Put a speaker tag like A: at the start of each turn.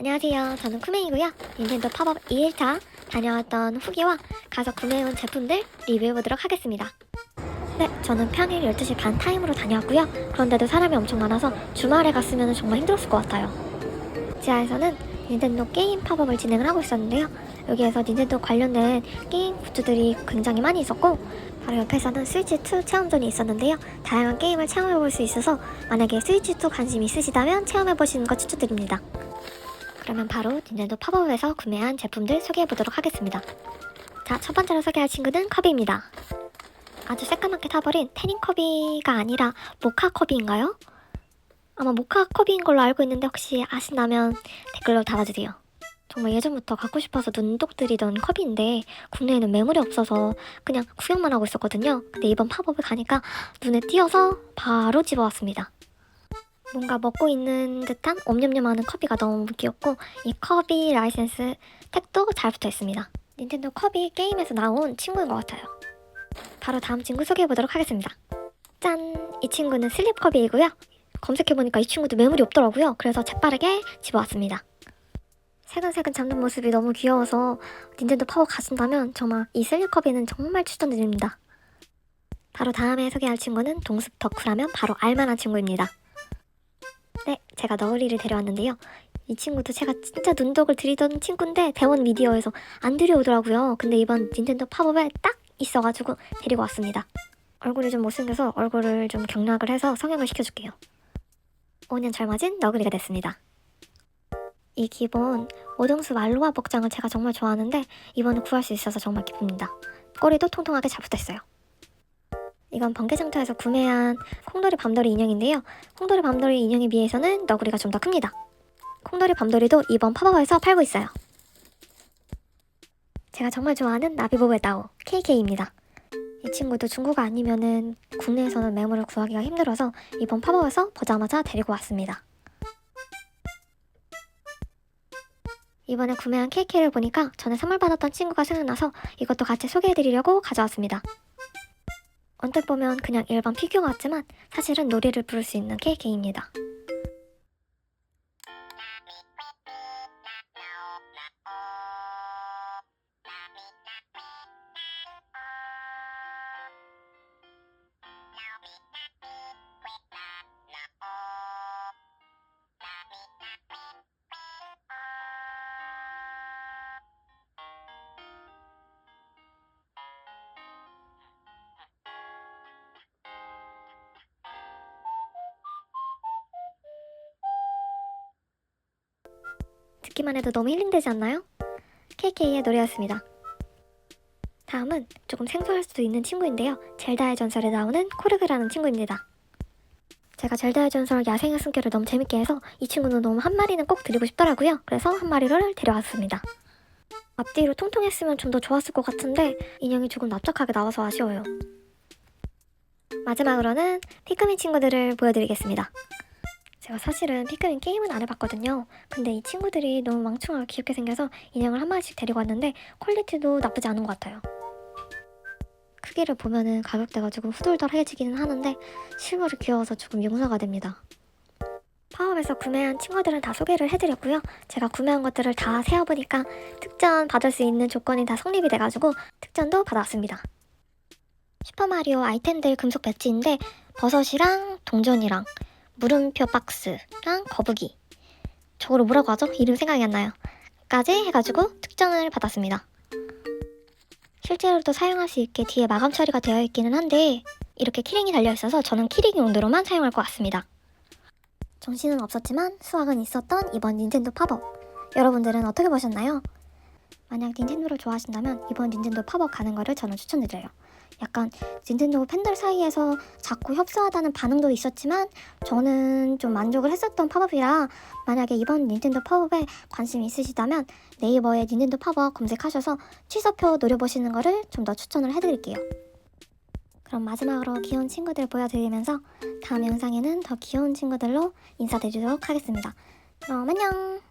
A: 안녕하세요. 저는 쿠메이고요. 닌텐도 팝업 2일차 다녀왔던 후기와 가서 구매해온 제품들 리뷰해보도록 하겠습니다. 네, 저는 평일 12시 반 타임으로 다녀왔고요. 그런데도 사람이 엄청 많아서 주말에 갔으면 정말 힘들었을 것 같아요. 지하에서는 닌텐도 게임 팝업을 진행을 하고 있었는데요. 여기에서 닌텐도 관련된 게임 굿즈들이 굉장히 많이 있었고 바로 옆에서는 스위치2 체험존이 있었는데요. 다양한 게임을 체험해볼 수 있어서 만약에 스위치2 관심 있으시다면 체험해보시는 거 추천드립니다. 그러면 바로 닌텐도 팝업에서 구매한 제품들 소개해 보도록 하겠습니다. 자, 첫 번째로 소개할 친구는 커비입니다. 아주 새까맣게 타버린 태닝 커비가 아니라 모카 커비인가요? 아마 모카 커비인 걸로 알고 있는데 혹시 아신다면 댓글로 달아주세요. 정말 예전부터 갖고 싶어서 눈독 들이던 컵인데 국내에는 매물이 없어서 그냥 구경만 하고 있었거든요. 근데 이번 팝업을 가니까 눈에 띄어서 바로 집어왔습니다. 뭔가 먹고 있는 듯한 옴뇸뇸하는 커비가 너무 귀엽고 이 커비 라이센스 택도 잘 붙어 있습니다. 닌텐도 커비 게임에서 나온 친구인 것 같아요. 바로 다음 친구 소개해 보도록 하겠습니다. 짠! 이 친구는 슬립 커비이고요. 검색해보니까 이 친구도 매물이 없더라고요. 그래서 재빠르게 집어왔습니다. 새근새근 잡는 모습이 너무 귀여워서 닌텐도 파워 가신다면 정말 이 슬립 커비는 정말 추천드립니다. 바로 다음에 소개할 친구는 동습 덕후라면 바로 알만한 친구입니다. 네, 제가 너구리를 데려왔는데요. 이 친구도 제가 진짜 눈독을 들이던 친구인데 대원 미디어에서 안 들여오더라고요. 근데 이번 닌텐도 팝업에 딱 있어가지고 데리고 왔습니다. 얼굴이 좀 못생겨서 얼굴을 좀 경락을 해서 성형을 시켜줄게요. 5년 젊어진 너구리가 됐습니다. 이 기본 오동수 말로와 복장을 제가 정말 좋아하는데 이번에 구할 수 있어서 정말 기쁩니다. 꼬리도 통통하게 잘 붙어있어요. 이건 번개장터에서 구매한 콩돌이 밤돌이 인형인데요. 콩돌이 밤돌이 인형에 비해서는 너구리가 좀 더 큽니다. 콩돌이 밤돌이도 이번 팝업에서 팔고 있어요. 제가 정말 좋아하는 나비보의 따오 KK입니다. 이 친구도 중국어 아니면은 국내에서는 매물을 구하기가 힘들어서 이번 팝업에서 보자마자 데리고 왔습니다. 이번에 구매한 KK를 보니까 전에 선물 받았던 친구가 생각나서 이것도 같이 소개해드리려고 가져왔습니다. 언뜻 보면 그냥 일반 피규어 같지만 사실은 노래를 부를 수 있는 KK입니다. 듣기만 해도 너무 힐링되지 않나요? KK의 노래였습니다. 다음은 조금 생소할 수도 있는 친구인데요. 젤다의 전설에 나오는 코르그라는 친구입니다. 제가 젤다의 전설 야생의 숨결을 너무 재밌게 해서 이 친구는 너무 한 마리는 꼭 드리고 싶더라고요. 그래서 한 마리를 데려왔습니다. 앞뒤로 통통했으면 좀 더 좋았을 것 같은데 인형이 조금 납작하게 나와서 아쉬워요. 마지막으로는 피크민 친구들을 보여드리겠습니다. 제가 사실은 피크민 게임은 안 해봤거든요. 근데 이 친구들이 너무 망충하게 귀엽게 생겨서 인형을 한 마리씩 데리고 왔는데 퀄리티도 나쁘지 않은 것 같아요. 크기를 보면은 가격대가 조금 후덜덜해지기는 하는데 실물이 귀여워서 조금 용서가 됩니다. 파업에서 구매한 친구들은 다 소개를 해드렸고요. 제가 구매한 것들을 다 세어보니까 특전 받을 수 있는 조건이 다 성립이 돼가지고 특전도 받았습니다. 슈퍼마리오 아이템들 금속 배지인데 버섯이랑 동전이랑 물음표 박스랑 거북이 저거를 뭐라고 하죠? 이름 생각이 안 나요. 까지 해가지고 특전을 받았습니다. 실제로도 사용할 수 있게 뒤에 마감 처리가 되어 있기는 한데 이렇게 키링이 달려 있어서 저는 키링 용도로만 사용할 것 같습니다. 정신은 없었지만 수학은 있었던 이번 닌텐도 팝업. 여러분들은 어떻게 보셨나요? 만약 닌텐도를 좋아하신다면 이번 닌텐도 팝업 가는 거를 저는 추천드려요. 약간 닌텐도 팬들 사이에서 자꾸 협소하다는 반응도 있었지만 저는 좀 만족을 했었던 팝업이라 만약에 이번 닌텐도 팝업에 관심 있으시다면 네이버에 닌텐도 팝업 검색하셔서 취소표 노려보시는 거를 좀 더 추천을 해드릴게요. 그럼 마지막으로 귀여운 친구들 보여드리면서 다음 영상에는 더 귀여운 친구들로 인사드리도록 하겠습니다. 그럼 안녕!